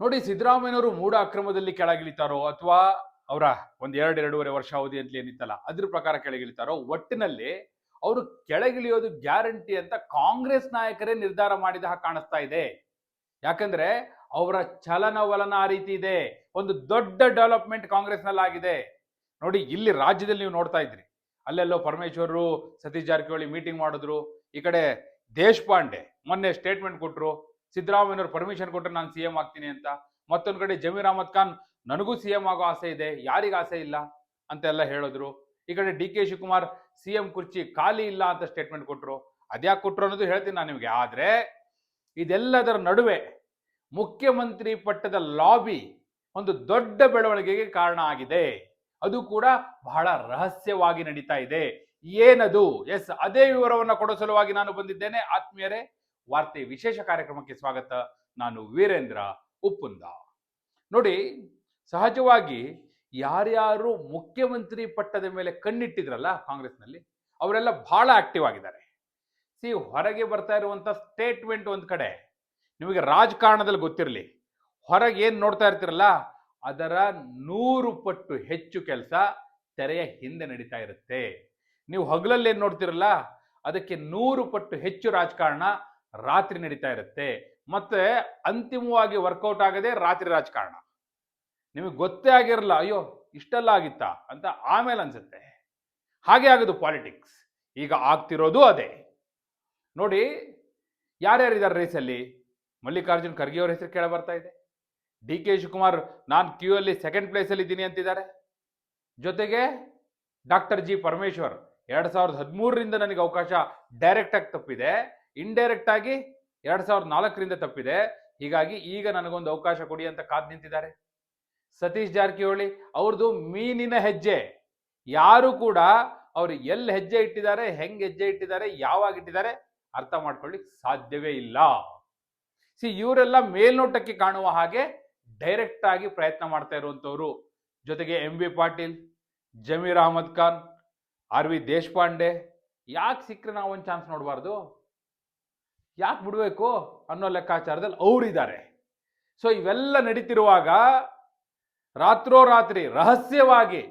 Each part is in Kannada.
ನೋಡಿ ಸಿದ್ದರಾಮಯ್ಯನವರು ಮೂಢ ಅಕ್ರಮದಲ್ಲಿ ಕೆಳಗಿಳಿತಾರೋ ಅಥವಾ ಅವರ ಒಂದ್ ಎರಡು ಎರಡೂವರೆ ವರ್ಷ ಅವಧಿ ಅಂತಲೇ ಏನಿತ್ತಲ್ಲ, ಅದ್ರ ಪ್ರಕಾರ ಕೆಳಗಿಳಿತಾರೋ, ಒಟ್ಟಿನಲ್ಲಿ ಅವರು ಕೆಳಗಿಳಿಯೋದು ಗ್ಯಾರಂಟಿ ಅಂತ ಕಾಂಗ್ರೆಸ್ ನಾಯಕರೇ ನಿರ್ಧಾರ ಮಾಡಿದ ಹಾಗೆ ಕಾಣಿಸ್ತಾ ಇದೆ. ಯಾಕಂದ್ರೆ ಅವರ ಚಲನವಲನ ಆ ರೀತಿ ಇದೆ. ಒಂದು ದೊಡ್ಡ ಡೆವಲಪ್ಮೆಂಟ್ ಕಾಂಗ್ರೆಸ್ನಲ್ಲಿ ಆಗಿದೆ ನೋಡಿ, ಇಲ್ಲಿ ರಾಜ್ಯದಲ್ಲಿ ನೀವು ನೋಡ್ತಾ ಇದ್ರಿ. ಅಲ್ಲೆಲ್ಲೋ ಪರಮೇಶ್ವರರು, ಸತೀಶ್ ಜಾರಕಿಹೊಳಿ ಮೀಟಿಂಗ್ ಮಾಡಿದ್ರು. ಈ ಕಡೆ ದೇಶಪಾಂಡೆ ಮೊನ್ನೆ ಸ್ಟೇಟ್ಮೆಂಟ್ ಕೊಟ್ರು. ಸಿದ್ದರಾಮಯ್ಯನವರು ಪರ್ಮಿಷನ್ ಕೊಟ್ಟರೆ ನಾನು ಸಿ ಎಂ ಆಗ್ತೀನಿ ಅಂತ. ಮತ್ತೊಂದು ಕಡೆ ಜಮೀರ್ ಅಹಮದ್ ಖಾನ್, ನನಗೂ ಸಿ ಎಂ ಆಗೋ ಆಸೆ ಇದೆ, ಯಾರಿಗ ಆಸೆ ಇಲ್ಲ? ಅಂತೆಲ್ಲ ಹೇಳಿದ್ರು. ಈ ಕಡೆ D K Shivakumar C M ಕುರ್ಚಿ ಖಾಲಿ ಇಲ್ಲ ಅಂತ ಸ್ಟೇಟ್ಮೆಂಟ್ ಕೊಟ್ಟರು ಅದ್ಯಾಕೆ ಕೊಟ್ಟರು ಅನ್ನೋದು ಹೇಳ್ತೀನಿ ನಾನು ನಿಮಗೆ. ಆದ್ರೆ, ಇದೆಲ್ಲದರ ನಡುವೆ ಮುಖ್ಯಮಂತ್ರಿ ಪಟ್ಟದ ಲಾಬಿ ಒಂದು ದೊಡ್ಡ ಬೆಳವಣಿಗೆಗೆ ಕಾರಣ ಆಗಿದೆ. ಅದು ಕೂಡ ಬಹಳ ರಹಸ್ಯವಾಗಿ ನಡೀತಾ ಇದೆ. ಏನದು? ಎಸ್, ಅದೇ ವಿವರವನ್ನ ಕೊಡೋ ಸಲುವಾಗಿ ನಾನು ಬಂದಿದ್ದೇನೆ. ಆತ್ಮೀಯರೇ ವಾರ್ತೆ ವಿಶೇಷ ಕಾರ್ಯಕ್ರಮಕ್ಕೆ ಸ್ವಾಗತ. ನಾನು ವೀರೇಂದ್ರ ಉಪ್ಪುಂದ. ನೋಡಿ, ಸಹಜವಾಗಿ ಯಾರ್ಯಾರು ಮುಖ್ಯಮಂತ್ರಿ ಪಟ್ಟದ ಮೇಲೆ ಕಣ್ಣಿಟ್ಟಿದ್ರಲ್ಲ ಕಾಂಗ್ರೆಸ್ನಲ್ಲಿ, ಅವರೆಲ್ಲ ಬಹಳ ಆಕ್ಟಿವ್ ಆಗಿದ್ದಾರೆ. ಸಿ, ಹೊರಗೆ ಬರ್ತಾ ಇರುವಂಥ ಸ್ಟೇಟ್ಮೆಂಟ್ ಒಂದು ಕಡೆ. ನಿಮಗೆ ರಾಜಕಾರಣದಲ್ಲಿ ಗೊತ್ತಿರಲಿ. ಹೊರಗೆ ಏನು ನೋಡ್ತಾ ಇರ್ತಿರಲ್ಲ, ಅದರ ನೂರು ಪಟ್ಟು ಹೆಚ್ಚು ಕೆಲಸ ತೆರೆಯ ಹಿಂದೆ ನಡೀತಾ ಇರುತ್ತೆ. ನೀವು ಹಗಲಲ್ಲಿ ಏನ್ ನೋಡ್ತಿರಲ್ಲ, ಅದಕ್ಕೆ ನೂರು ಪಟ್ಟು ಹೆಚ್ಚು ರಾಜಕಾರಣ ರಾತ್ರಿ ನಡೀತಾ ಇರುತ್ತೆ. ಮತ್ತೆ ಅಂತಿಮವಾಗಿ ವರ್ಕೌಟ್ ಆಗದೆ ರಾತ್ರಿ ರಾಜಕಾರಣ. ನಿಮಗೆ ಗೊತ್ತೇ ಆಗಿರಲ್ಲ, ಅಯ್ಯೋ, ಇಷ್ಟೆಲ್ಲ ಆಗಿತ್ತಾ ಅಂತ ಆಮೇಲೆ ಅನ್ಸುತ್ತೆ. ಹಾಗೆ ಆಗೋದು ಪಾಲಿಟಿಕ್ಸ್ ಈಗ ಆಗ್ತಿರೋದು ಅದೇ. ನೋಡಿ ಯಾರ್ಯಾರಿದ್ದಾರೆ ರೇಸಲ್ಲಿ ಮಲ್ಲಿಕಾರ್ಜುನ್ ಖರ್ಗೆ ಅವ್ರ ಹೆಸರು ಕೇಳ ಬರ್ತಾ ಇದೆ. ಡಿ ಕೆ ಶಿವಕುಮಾರ್, ನಾನು ಕ್ಯೂ ಅಲ್ಲಿ ಸೆಕೆಂಡ್ ಪ್ಲೇಸಲ್ಲಿ ಇದ್ದೀನಿ ಅಂತಿದ್ದಾರೆ. ಜೊತೆಗೆ ಡಾಕ್ಟರ್ ಜಿ ಪರಮೇಶ್ವರ್, ಎರಡು ಸಾವಿರದ ಹದಿಮೂರರಿಂದ ನನಗೆ ಅವಕಾಶ ಡೈರೆಕ್ಟ್ ಆಗಿ ತಪ್ಪಿದೆ. ಇಂಡೈರೆಕ್ಟ್ ಆಗಿ ಎರಡ್ ಸಾವಿರದ ನಾಲ್ಕರಿಂದ ತಪ್ಪಿದೆ. ಹೀಗಾಗಿ ಈಗ ನನಗೊಂದು ಅವಕಾಶ ಕೊಡಿ ಅಂತ ಕಾದ್ ನಿಂತಿದ್ದಾರೆ. ಸತೀಶ್ ಜಾರಕಿಹೊಳಿ ಅವ್ರದ್ದು ಮೀನಿನ ಹೆಜ್ಜೆ. ಯಾರು ಕೂಡ ಅವ್ರು ಎಲ್ಲಿ ಹೆಜ್ಜೆ ಇಟ್ಟಿದ್ದಾರೆ, ಹೆಂಗ್ ಹೆಜ್ಜೆ ಇಟ್ಟಿದ್ದಾರೆ, ಯಾವಾಗ ಇಟ್ಟಿದ್ದಾರೆ ಅರ್ಥ ಮಾಡ್ಕೊಳ್ಳಿಕ್ ಸಾಧ್ಯವೇ ಇಲ್ಲ. ಸಿ ಇವರೆಲ್ಲ ಮೇಲ್ನೋಟಕ್ಕೆ ಕಾಣುವ ಹಾಗೆ ಡೈರೆಕ್ಟ್ ಆಗಿ ಪ್ರಯತ್ನ ಮಾಡ್ತಾ ಇರುವಂತವ್ರು ಜೊತೆಗೆ M B Patil Zameer Ahmed Khan R V Deshpande ಯಾಕೆ ಸಿಕ್ಕರೆ ನಾವು ಒಂದು ಚಾನ್ಸ್ ನೋಡಬಾರ್ದು? ಯಾಕೆ ಬಿಡಬೇಕು ಅನ್ನೋ ಲೆಕ್ಕಾಚಾರದಲ್ಲಿ ಅವರಿದ್ದಾರೆ. ಸೊ ಇವೆಲ್ಲ ನಡೀತಿರುವಾಗ ರಾತ್ರೋರಾತ್ರಿ ರಹಸ್ಯವಾಗಿ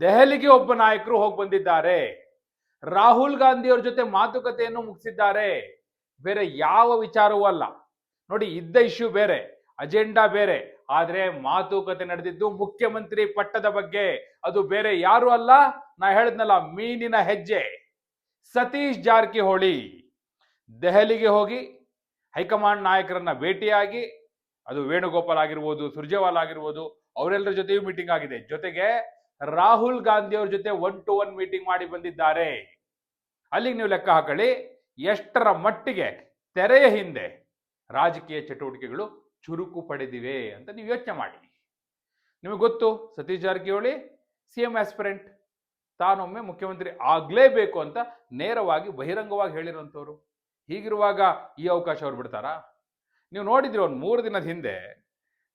ದೆಹಲಿಗೆ ಒಬ್ಬ ನಾಯಕರು ಹೋಗಿ ಬಂದಿದ್ದಾರೆ. ರಾಹುಲ್ ಗಾಂಧಿ ಅವ್ರ ಜೊತೆ ಮಾತುಕತೆಯನ್ನು ಮುಗಿಸಿದ್ದಾರೆ. ಬೇರೆ ಯಾವ ವಿಚಾರವೂ ಅಲ್ಲ. ನೋಡಿ, ಇದ್ದ ಇಶ್ಯೂ ಬೇರೆ ಅಜೆಂಡಾ ಬೇರೆ, ಆದರೆ ಮಾತುಕತೆ ನಡೆದಿದ್ದು ಮುಖ್ಯಮಂತ್ರಿ ಪಟ್ಟದ ಬಗ್ಗೆ. ಅದು ಬೇರೆ ಯಾರು ಅಲ್ಲ. ನಾ ಹೇಳಿದ್ನಲ್ಲ, ಮೀನಿನ ಹೆಜ್ಜೆ. ಸತೀಶ್ ಜಾರಕಿಹೊಳಿ. ದೆಹಲಿಗೆ ಹೋಗಿ ಹೈಕಮಾಂಡ್ ನಾಯಕರನ್ನ ಭೇಟಿಯಾಗಿ, ಅದು ವೇಣುಗೋಪಾಲ್ ಆಗಿರ್ಬೋದು, ಸುರ್ಜೇವಾಲ್ ಆಗಿರ್ಬೋದು ಅವರೆಲ್ಲರ ಜೊತೆಯೂ ಮೀಟಿಂಗ್ ಆಗಿದೆ. ಜೊತೆಗೆ ರಾಹುಲ್ ಗಾಂಧಿ ಅವ್ರ ಜೊತೆ ಒನ್ ಟು ಒನ್ ಮೀಟಿಂಗ್ ಮಾಡಿ ಬಂದಿದ್ದಾರೆ. ಅಲ್ಲಿಗೆ ನೀವು ಲೆಕ್ಕ ಹಾಕಳಿ ಎಷ್ಟರ ಮಟ್ಟಿಗೆ ತೆರೆಯ ಹಿಂದೆ ರಾಜಕೀಯ ಚಟುವಟಿಕೆಗಳು ಚುರುಕು ಪಡೆದಿವೆ ಅಂತ ನೀವು ಯೋಚನೆ ಮಾಡಿ. ನಿಮಗೆ ಗೊತ್ತು, Satish Jarkiholi C M aspirant ತಾನೊಮ್ಮೆ ಮುಖ್ಯಮಂತ್ರಿ ಆಗ್ಲೇಬೇಕು ಅಂತ ನೇರವಾಗಿ ಬಹಿರಂಗವಾಗಿ ಹೇಳಿರುವಂಥವ್ರು. ಹೀಗಿರುವಾಗ ಈ ಅವಕಾಶ ಅವ್ರು ಬಿಡ್ತಾರಾ? ನೀವು ನೋಡಿದ್ರಿ ಒಂದು ಮೂರು ದಿನದ ಹಿಂದೆ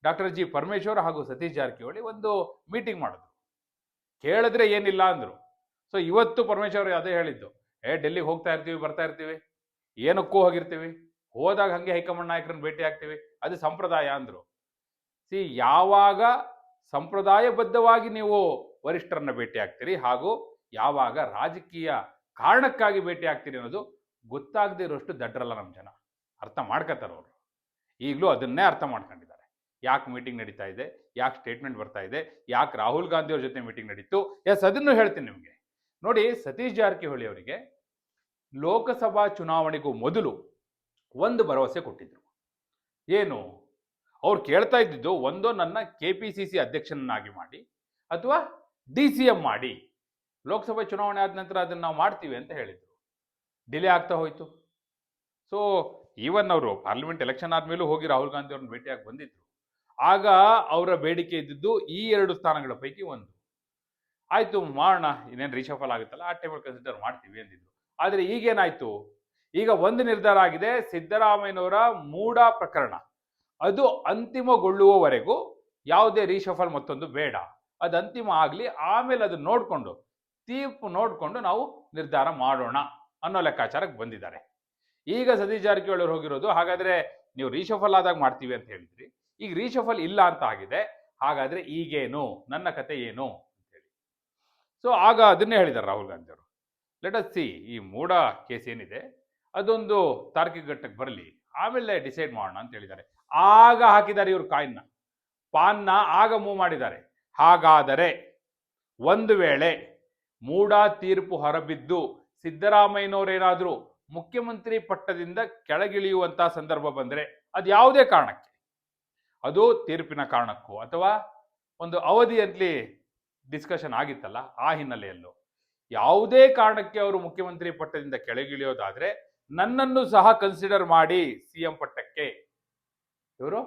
ಡಾಕ್ಟರ್ ಜಿ ಪರಮೇಶ್ವರ್ ಹಾಗೂ ಸತೀಶ್ ಜಾರಕಿಹೊಳಿ ಒಂದು ಮೀಟಿಂಗ್ ಮಾಡಿದ್ರು. ಕೇಳಿದ್ರೆ ಏನಿಲ್ಲ ಅಂದ್ರು. ಸೊ ಇವತ್ತು ಪರಮೇಶ್ವರ್ ಅದೇ ಹೇಳಿದ್ದು. ಏ, ಡೆಲ್ಲಿಗೆ ಹೋಗ್ತಾ ಇರ್ತೀವಿ, ಬರ್ತಾ ಇರ್ತೀವಿ. ಏನಕ್ಕೂ ಹೋಗಿರ್ತೀವಿ. ಹೋದಾಗ ಹಂಗೆ ಹೈಕಮಾಂಡ್ ನಾಯಕರನ್ನ ಭೇಟಿ ಆಗ್ತೀವಿ. ಅದು ಸಂಪ್ರದಾಯ ಅಂದ್ರು. ಸಿ ಯಾವಾಗ ಸಂಪ್ರದಾಯಬದ್ಧವಾಗಿ ನೀವು ವರಿಷ್ಠರನ್ನ ಭೇಟಿ ಆಗ್ತೀರಿ ಹಾಗೂ ಯಾವಾಗ ರಾಜಕೀಯ ಕಾರಣಕ್ಕಾಗಿ ಭೇಟಿ ಆಗ್ತೀರಿ ಅನ್ನೋದು ಗೊತ್ತಾಗದೇ ಇರೋಷ್ಟು ದಡ್ಡರಲ್ಲ ನಮ್ಮ ಜನ. ಅರ್ಥ ಮಾಡ್ಕೋತಾರೆ ಅವರು. ಈಗಲೂ ಅದನ್ನೇ ಅರ್ಥ ಮಾಡ್ಕೊಂಡಿದ್ದಾರೆ. ಯಾಕೆ ಮೀಟಿಂಗ್ ನಡೀತಾ ಇದೆ? ಯಾಕೆ ಸ್ಟೇಟ್ಮೆಂಟ್ ಬರ್ತಾ ಇದೆ? ಯಾಕೆ ರಾಹುಲ್ ಗಾಂಧಿ ಅವ್ರ ಜೊತೆ ಮೀಟಿಂಗ್ ನಡೀತು? ಎಸ್, ಅದನ್ನು ಹೇಳ್ತೀನಿ ನಿಮಗೆ. ನೋಡಿ, ಸತೀಶ್ ಜಾರಕಿಹೊಳಿ ಅವರಿಗೆ ಲೋಕಸಭಾ ಚುನಾವಣೆಗೂ ಮೊದಲು ಒಂದು ಭರವಸೆ ಕೊಟ್ಟಿದ್ರು. ಏನು? ಅವ್ರು ಕೇಳ್ತಾ ಇದ್ದಿದ್ದು ಒಂದೋ ನನ್ನ ಕೆ ಪಿ ಸಿ ಸಿ ಅಧ್ಯಕ್ಷನನ್ನಾಗಿ ಮಾಡಿ ಅಥವಾ ಡಿ ಸಿ ಎಂ ಮಾಡಿ. ಲೋಕಸಭೆ ಚುನಾವಣೆ ಆದ ನಂತರ ಅದನ್ನು ನಾವು ಮಾಡ್ತೀವಿ ಅಂತ ಹೇಳಿದ್ರು. ಡಿಲೇ ಆಗ್ತಾ ಹೋಯ್ತು. ಸೊ ಈವನ್ ಅವರು ಪಾರ್ಲಿಮೆಂಟ್ ಎಲೆಕ್ಷನ್ ಆದಮೇಲೂ ಹೋಗಿ ರಾಹುಲ್ ಗಾಂಧಿ ಅವ್ರನ್ನ ಭೇಟಿಯಾಗಿ ಬಂದಿದ್ರು. ಆಗ ಅವರ ಬೇಡಿಕೆ ಇದ್ದಿದ್ದು ಈ ಎರಡು ಸ್ಥಾನಗಳ ಪೈಕಿ ಒಂದು. ಆಯಿತು ಮಾಡೋಣ ಇನ್ನೇನು ರೀಶಫಲ್ ಆಗುತ್ತಲ್ಲ, ಆ ಟೈಮಲ್ಲಿ ಕನ್ಸಿಡರ್ ಮಾಡ್ತೀವಿ ಅಂದಿದ್ರು. ಆದರೆ ಈಗೇನಾಯಿತು? ಈಗ ಒಂದು ನಿರ್ಧಾರ ಆಗಿದೆ, ಸಿದ್ದರಾಮಯ್ಯನವರ ಮೂಡ ಪ್ರಕರಣ. ಅದು ಅಂತಿಮಗೊಳ್ಳುವವರೆಗೂ ಯಾವುದೇ ರೀಶಫಲ್ ಮತ್ತೊಂದು ಬೇಡ. ಅದು ಅಂತಿಮ ಆಗಲಿ, ಆಮೇಲೆ ಅದು ನೋಡಿಕೊಂಡು, ತೀರ್ಪು ನೋಡಿಕೊಂಡು ನಾವು ನಿರ್ಧಾರ ಮಾಡೋಣ. ಅನ್ನೋ ಲೆಕ್ಕಾಚಾರಕ್ಕೆ ಬಂದಿದ್ದಾರೆ. ಈಗ ಸತೀಶ್ ಜಾರಕಿಹೊಳಿ ಅವರು ಹೋಗಿರೋದು, ಹಾಗಾದ್ರೆ ನೀವು ರೀಶಫಲ್ ಆದಾಗ ಮಾಡ್ತೀವಿ ಅಂತ ಹೇಳಿದ್ರಿ. ಈಗ ರೀಶಫಲ್ ಇಲ್ಲ ಅಂತ ಆಗಿದೆ, ಹಾಗಾದ್ರೆ ಈಗೇನು? ನನ್ನ ಕತೆ ಏನು? ಅಂತೇಳಿ ಸೊ ಆಗ ಅದನ್ನೇ ಹೇಳಿದ್ದಾರೆ ರಾಹುಲ್ ಗಾಂಧಿ ಅವರು. ಲೆಟ್ ಅಸ್ ಸಿ ಈ ಮೂಡ ಕೇಸ್ ಏನಿದೆ, ಅದೊಂದು ತಾರ್ಕಿಕ ಘಟ್ಟಕ್ಕೆ ಬರಲಿ, ಆಮೇಲೆ ಡಿಸೈಡ್ ಮಾಡೋಣ ಅಂತ ಹೇಳಿದ್ದಾರೆ. ಆಗ ಹಾಕಿದ್ದಾರೆ ಇವರು ಕಾಯಿನ್ನ. ಪಾನ್ನ ಆಗ ಮೂವ್ ಮಾಡಿದ್ದಾರೆ. ಹಾಗಾದರೆ, ಒಂದು ವೇಳೆ ಮೂಡ ತೀರ್ಪು ಹೊರಬಿದ್ದು ಸಿದ್ದರಾಮಯ್ಯನವರೇನಾದರೂ ಮುಖ್ಯಮಂತ್ರಿ ಪಟ್ಟದಿಂದ ಕೆಳಗಿಳಿಯುವಂತಹ ಸಂದರ್ಭ ಬಂದರೆ ಅದು ಯಾವುದೇ ಕಾರಣಕ್ಕೆ. ಅದು ತೀರ್ಪಿನ ಕಾರಣಕ್ಕೂ ಅಥವಾ ಒಂದು ಅವಧಿಯಲ್ಲಿ ಡಿಸ್ಕಷನ್ ಆಗಿತ್ತಲ್ಲ ಆ ಹಿನ್ನೆಲೆಯಲ್ಲೂ. ಯಾವುದೇ ಕಾರಣಕ್ಕೆ ಅವರು ಮುಖ್ಯಮಂತ್ರಿ ಪಟ್ಟದಿಂದ ಕೆಳಗಿಳಿಯೋದಾದ್ರೆ ನನ್ನನ್ನು ಸಹ ಕನ್ಸಿಡರ್ ಮಾಡಿ ಸಿಎಂ ಪಟ್ಟಕ್ಕೆ ಇವರು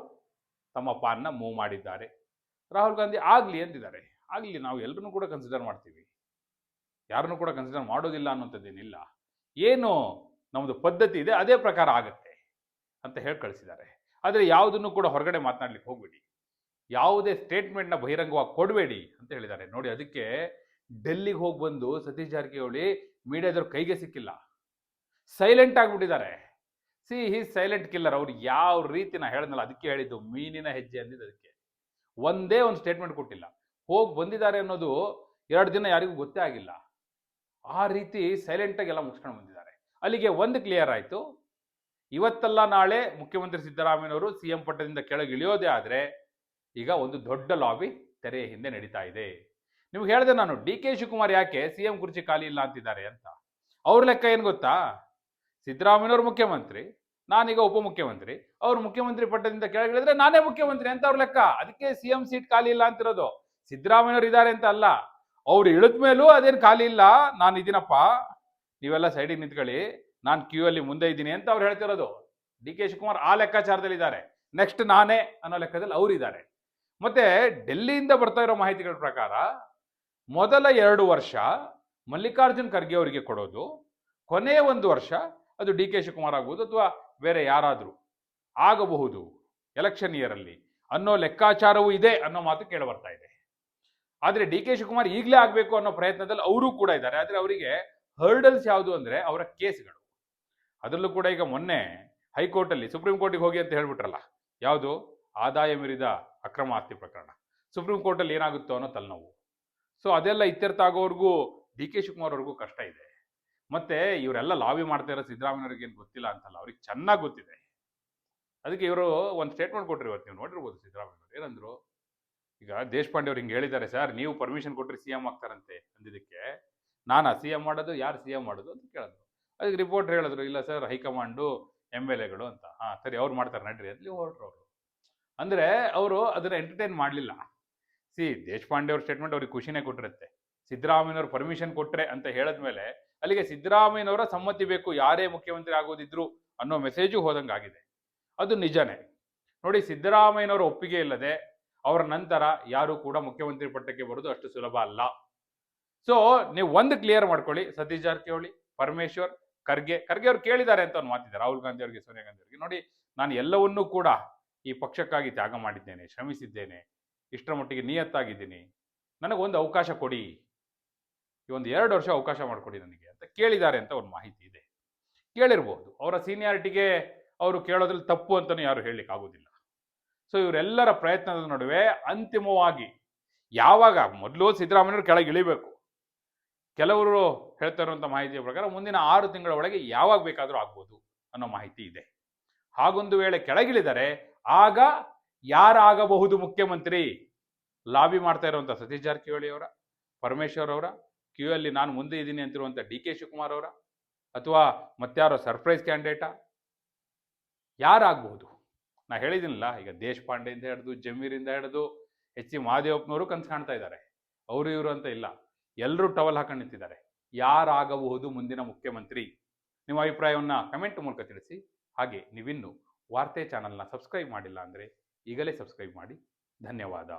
ತಮ್ಮ ಪಾನ್ನ ಮೂವ್ ಮಾಡಿದ್ದಾರೆ. ರಾಹುಲ್ ಗಾಂಧಿ ಆಗಲಿ ಎಂದಿದ್ದಾರೆ ಆಗಲಿ ನಾವು ಎಲ್ಲರನ್ನೂ ಕೂಡ ಕನ್ಸಿಡರ್ ಮಾಡ್ತೀವಿ. ಯಾರನ್ನೂ ಕೂಡ ಕನ್ಸಿಡರ್ ಮಾಡೋದಿಲ್ಲ ಅನ್ನೋಂಥದ್ದೇನಿಲ್ಲ ಏನು ನಮ್ಮದು ಪದ್ಧತಿ ಇದೆ, ಅದೇ ಪ್ರಕಾರ ಆಗುತ್ತೆ ಅಂತ ಹೇಳಿ ಕಳಿಸಿದ್ದಾರೆ. ಆದರೆ ಯಾವುದನ್ನು ಕೂಡ ಹೊರಗಡೆ ಮಾತನಾಡ್ಲಿಕ್ಕೆ ಹೋಗ್ಬೇಡಿ. ಯಾವುದೇ ಸ್ಟೇಟ್ಮೆಂಟ್ನ ಬಹಿರಂಗವಾಗಿ ಕೊಡಬೇಡಿ ಅಂತ ಹೇಳಿದ್ದಾರೆ. ನೋಡಿ, ಅದಕ್ಕೆ ಡೆಲ್ಲಿಗೆ ಹೋಗಿ ಬಂದು ಸತೀಶ್ ಜಾರಕಿಹೊಳಿ ಮೀಡಿಯಾದವ್ರ ಕೈಗೆ ಸಿಕ್ಕಿಲ್ಲ. ಸೈಲೆಂಟ್ ಆಗಿಬಿಟ್ಟಿದ್ದಾರೆ. ಸಿ, ಹಿ ಸೈಲೆಂಟ್ ಕಿಲ್ಲರ್ ಅವ್ರು ಯಾವ ರೀತಿ ನಾ ಹೇಳಿದ್ನಲ್ಲ, ಅದಕ್ಕೆ ಹೇಳಿದ್ದು ಮೀನಿನ ಹೆಜ್ಜೆ ಅಂದಿದ್ದು ಅದಕ್ಕೆ. ಒಂದೇ ಒಂದು ಸ್ಟೇಟ್ಮೆಂಟ್ ಕೊಟ್ಟಿಲ್ಲ. ಹೋಗಿ ಬಂದಿದ್ದಾರೆ ಅನ್ನೋದು ಎರಡು ದಿನ ಯಾರಿಗೂ ಗೊತ್ತೇ ಆಗಿಲ್ಲ. ಆ ರೀತಿ ಸೈಲೆಂಟಾಗಿ ಎಲ್ಲ ಮುಗಿಸ್ಕೊಂಡು ಬಂದಿದ್ದಾರೆ. ಅಲ್ಲಿಗೆ ಒಂದು ಕ್ಲಿಯರ್ ಆಯಿತು. ಇವತ್ತಲ್ಲ ನಾಳೆ ಮುಖ್ಯಮಂತ್ರಿ ಸಿದ್ದರಾಮಯ್ಯನವರು ಸಿ ಎಂ ಪಟ್ಟದಿಂದ ಕೆಳಗೆ ಇಳಿಯೋದೇ ಆದರೆ ಈಗ ಒಂದು ದೊಡ್ಡ ಲಾಬಿ ತೆರೆಯ ಹಿಂದೆ ನಡೀತಾ ಇದೆ. ನಿಮ್ಗೆ ಹೇಳಿದೆ ನಾನು, ಡಿ ಕೆ ಶಿವಕುಮಾರ್ ಯಾಕೆ ಸಿ ಎಂ ಕುರ್ಚಿ ಖಾಲಿ ಇಲ್ಲ ಅಂತಿದ್ದಾರೆ ಅಂತ? ಅವ್ರ ಲೆಕ್ಕ ಏನು ಗೊತ್ತಾ? ಸಿದ್ದರಾಮಯ್ಯನವರು ಮುಖ್ಯಮಂತ್ರಿ, ನಾನೀಗ ಉಪಮುಖ್ಯಮಂತ್ರಿ. ಅವ್ರು ಮುಖ್ಯಮಂತ್ರಿ ಪಟ್ಟದಿಂದ ಕೆಳಗಿಳಿದ್ರೆ ನಾನೇ ಮುಖ್ಯಮಂತ್ರಿ ಅಂತ ಅವ್ರ ಲೆಕ್ಕ. ಅದಕ್ಕೆ ಸಿ ಎಂ ಸೀಟ್ ಖಾಲಿ ಇಲ್ಲ ಅಂತಿರೋದು. ಸಿದ್ದರಾಮಯ್ಯನವರು ಇದ್ದಾರೆ ಅಂತ ಅಲ್ಲ. ಅವ್ರು ಇಳಿದ ಮೇಲೂ ಅದೇನು ಖಾಲಿ ಇಲ್ಲ. ನಾನು ಇದೀನಪ್ಪ. ನೀವೆಲ್ಲ ಸೈಡಿಗೆ ನಿಂತ್ಕೊಳ್ಳಿ. ನಾನು ಕ್ಯೂ ಅಲ್ಲಿ ಮುಂದೆ ಇದ್ದೀನಿ ಅಂತ ಅವ್ರು ಹೇಳ್ತಿರೋದು. ಡಿ ಕೆ ಶಿವಕುಮಾರ್ ಆ ಲೆಕ್ಕಾಚಾರದಲ್ಲಿ ಇದ್ದಾರೆ. ನೆಕ್ಸ್ಟ್ ನಾನೇ ಅನ್ನೋ ಲೆಕ್ಕದಲ್ಲಿ ಅವ್ರು ಇದ್ದಾರೆ. ಮತ್ತೆ ಡೆಲ್ಲಿಯಿಂದ ಬರ್ತಾ ಇರೋ ಮಾಹಿತಿಗಳ ಪ್ರಕಾರ ಮೊದಲ ಎರಡು ವರ್ಷ ಮಲ್ಲಿಕಾರ್ಜುನ್ ಖರ್ಗೆ ಅವರಿಗೆ ಕೊಡೋದು. ಕೊನೆಯ ಒಂದು ವರ್ಷ ಅದು ಡಿ ಕೆ ಶಿವಕುಮಾರ್ ಆಗ್ಬೋದು ಅಥವಾ ಬೇರೆ ಯಾರಾದರೂ ಆಗಬಹುದು ಎಲೆಕ್ಷನ್ ಇಯರಲ್ಲಿ ಅನ್ನೋ ಲೆಕ್ಕಾಚಾರವೂ ಇದೆ ಅನ್ನೋ ಮಾತು ಕೇಳಿ ಬರ್ತಾ ಇದೆ. ಆದರೆ ಡಿ ಕೆ ಶಿವಕುಮಾರ್ ಈಗಲೇ ಆಗಬೇಕು ಅನ್ನೋ ಪ್ರಯತ್ನದಲ್ಲಿ ಅವರು ಕೂಡ ಇದ್ದಾರೆ. ಆದರೆ ಅವರಿಗೆ ಹರ್ಡಲ್ಸ್ ಯಾವುದು ಅಂದರೆ ಅವರ ಕೇಸ್ಗಳು. ಅದರಲ್ಲೂ ಕೂಡ ಈಗ ಮೊನ್ನೆ ಹೈಕೋರ್ಟಲ್ಲಿ ಸುಪ್ರೀಂ ಕೋರ್ಟಿಗೆ ಹೋಗಿ ಅಂತ ಹೇಳ್ಬಿಟ್ರಲ್ಲ, ಯಾವುದು? ಆದಾಯ ಮೀರಿದ ಅಕ್ರಮ ಆಸ್ತಿ ಪ್ರಕರಣ. ಸುಪ್ರೀಂ ಕೋರ್ಟಲ್ಲಿ ಏನಾಗುತ್ತೋ ಅನ್ನೋ ತಲೆನೋವು. ಸೊ ಅದೆಲ್ಲ ಇತ್ಯರ್ಥ ಆಗೋವರೆಗೂ ಡಿ ಕೆ ಶಿವಕುಮಾರ್ ಅವ್ರಿಗೂ ಕಷ್ಟ ಇದೆ. ಮತ್ತೆ ಇವರೆಲ್ಲ ಲಾಬಿ ಮಾಡ್ತಾ ಇರೋ ಸಿದ್ದರಾಮಯ್ಯವ್ರಿಗೆ ಏನು ಗೊತ್ತಿಲ್ಲ ಅಂತಲ್ಲ, ಅವ್ರಿಗೆ ಚೆನ್ನಾಗಿ ಗೊತ್ತಿದೆ. ಅದಕ್ಕೆ ಇವರು ಒಂದು ಸ್ಟೇಟ್ಮೆಂಟ್ ಕೊಟ್ಟರು ಇವತ್ತು, ನೀವು ನೋಡಿರ್ಬೋದು ಸಿದ್ದರಾಮಯ್ಯವ್ರು ಏನಂದ್ರು? ಈಗ ದೇಶಪಾಂಡೆ ಅವ್ರು ಹಿಂಗೆ ಹೇಳಿದ್ದಾರೆ, ಸರ್, ನೀವು ಪರ್ಮಿಷನ್ ಕೊಟ್ಟರೆ ಸಿ ಎಂ ಆಗ್ತಾರಂತೆ ಅಂದಿದ್ದಕ್ಕೆ, ನಾನಾ ಸಿ ಎಂ ಮಾಡೋದು, ಯಾರು ಸಿ ಎಂ ಮಾಡೋದು? ಅಂತ ಕೇಳಿದ್ರು. ಅದಕ್ಕೆ ರಿಪೋರ್ಟರ್ ಹೇಳಿದ್ರು, ಇಲ್ಲ ಸರ್, ಹೈಕಮಾಂಡು ಎಂ ಎಲ್ ಎಗಳು ಅಂತ. ಹಾಂ, ಸರಿ, ಅವ್ರು ಮಾಡ್ತಾರೆ ನಡ್ರಿ ಅಲ್ಲಿ ಹೊರಟ್ರು ಅವರು. ಅಂದರೆ ಅವರು ಅದನ್ನು ಎಂಟರ್ಟೈನ್ ಮಾಡಲಿಲ್ಲ. ಸಿ, ದೇಶಪಾಂಡೆ ಅವ್ರ ಸ್ಟೇಟ್ಮೆಂಟ್ ಅವ್ರಿಗೆ ಖುಷಿನೇ ಕೊಟ್ಟಿರುತ್ತೆ. ಸಿದ್ದರಾಮಯ್ಯನವ್ರು ಪರ್ಮಿಷನ್ ಕೊಟ್ರೆ ಅಂತ ಹೇಳಿದ್ಮೇಲೆ, ಅಲ್ಲಿಗೆ ಸಿದ್ದರಾಮಯ್ಯನವರ ಸಮ್ಮತಿ ಬೇಕು, ಯಾರೇ ಮುಖ್ಯಮಂತ್ರಿ ಆಗೋದಿದ್ರು ಅನ್ನೋ ಮೆಸೇಜು ಹೋದಂಗಾಗಿದೆ. ಅದು ನಿಜನೇ. ನೋಡಿ, ಸಿದ್ದರಾಮಯ್ಯನವರ ಒಪ್ಪಿಗೆ ಇಲ್ಲದೆ ಅವರ ನಂತರ ಯಾರು ಕೂಡ ಮುಖ್ಯಮಂತ್ರಿ ಪಟ್ಟಕ್ಕೆ ಬರೋದು ಅಷ್ಟು ಸುಲಭ ಅಲ್ಲ. ಸೊ ನೀವು ಒಂದು ಕ್ಲಿಯರ್ ಮಾಡ್ಕೊಳ್ಳಿ. ಸತೀಶ್ ಜಾರಕಿಹೊಳಿ, ಪರಮೇಶ್ವರ್, ಖರ್ಗೆ ಖರ್ಗೆ ಅವ್ರು ಕೇಳಿದ್ದಾರೆ ಅಂತ ಒಂದು ಮಾತಿದೆ ರಾಹುಲ್ ಗಾಂಧಿ ಅವರಿಗೆ, ಸೋನಿಯಾ ಗಾಂಧಿ ಅವರಿಗೆ. ನೋಡಿ, ನಾನು ಎಲ್ಲವನ್ನೂ ಕೂಡ ಈ ಪಕ್ಷಕ್ಕಾಗಿ ತ್ಯಾಗ ಮಾಡಿದ್ದೇನೆ, ಶ್ರಮಿಸಿದ್ದೇನೆ, ಇಷ್ಟರ ಮಟ್ಟಿಗೆ ನಿಯತ್ತಾಗಿದ್ದೀನಿ. ನನಗೆ ಒಂದು ಅವಕಾಶ ಕೊಡಿ. ಈ ಒಂದು ಎರಡು ವರ್ಷ ಅವಕಾಶ ಮಾಡಿಕೊಡಿ ನನಗೆ ಅಂತ ಕೇಳಿದ್ದಾರೆ ಅಂತ ಒಂದು ಮಾಹಿತಿ ಇದೆ. ಕೇಳಿರ್ಬೋದು. ಅವರ ಸೀನಿಯಾರಿಟಿಗೆ ಅವರು ಕೇಳೋದ್ರಲ್ಲಿ ತಪ್ಪು ಅಂತಲೂ ಯಾರು ಹೇಳಲಿಕ್ಕೆ ಆಗೋದಿಲ್ಲ ಸೊ ಇವರೆಲ್ಲರ ಪ್ರಯತ್ನದ ನಡುವೆ ಅಂತಿಮವಾಗಿ ಯಾವಾಗ ಮೊದಲು ಸಿದ್ದರಾಮಯ್ಯವರು ಕೆಳಗೆ ಇಳಿಬೇಕು? ಕೆಲವರು ಹೇಳ್ತಾ ಇರುವಂಥ ಮಾಹಿತಿಯ ಪ್ರಕಾರ ಮುಂದಿನ ಆರು ತಿಂಗಳ ಒಳಗೆ ಯಾವಾಗ ಬೇಕಾದರೂ ಆಗ್ಬೋದು ಅನ್ನೋ ಮಾಹಿತಿ ಇದೆ. ಹಾಗೊಂದು ವೇಳೆ ಕೆಳಗಿಳಿದರೆ ಆಗ ಯಾರಾಗಬಹುದು ಮುಖ್ಯಮಂತ್ರಿ? ಲಾಬಿ ಮಾಡ್ತಾ ಇರುವಂಥ ಸತೀಶ್ ಜಾರಕಿಹೊಳಿ ಅವರ, ಪರಮೇಶ್ವರ್ ಅವರ ಕ್ಯೂ ಅಲ್ಲಿ ನಾನು ಮುಂದೆ ಇದ್ದೀನಿ ಅಂತಿರುವಂಥ ಡಿ ಕೆ ಶಿವಕುಮಾರ್ ಅವರ, ಅಥವಾ ಮತ್ತಾರೋ ಸರ್ಪ್ರೈಸ್ ಕ್ಯಾಂಡಿಡೇಟಾ? ಯಾರಾಗಬಹುದು ನಾ ಹೇಳಿದ್ದೀನಲ್ಲ ಈಗ ದೇಶಪಾಂಡೆಯಿಂದ ಹಿಡಿದು, ಜಮೀರಿಂದ ಹಿಡಿದು, ಎಚ್ ಸಿ ಮಹಾದೇವಪ್ಪನವರು ಕನ್ಸು ಕಾಣ್ತಾ ಇದ್ದಾರೆ. ಅವರು ಇವರು ಅಂತ ಇಲ್ಲ. ಎಲ್ಲರೂ ಟವಲ್ ಹಾಕೊಂಡು ನಿಂತಿದ್ದಾರೆ. ಯಾರಾಗಬಹುದು ಮುಂದಿನ ಮುಖ್ಯಮಂತ್ರಿ? ನಿಮ್ಮ ಅಭಿಪ್ರಾಯವನ್ನು ಕಮೆಂಟ್ ಮೂಲಕ ತಿಳಿಸಿ. ಹಾಗೆ ನೀವಿನ್ನು ವಾರ್ತೆ ಚಾನಲ್ನ ಸಬ್ಸ್ಕ್ರೈಬ್ ಮಾಡಿಲ್ಲ ಅಂದರೆ ಈಗಲೇ ಸಬ್ಸ್ಕ್ರೈಬ್ ಮಾಡಿ. ಧನ್ಯವಾದ.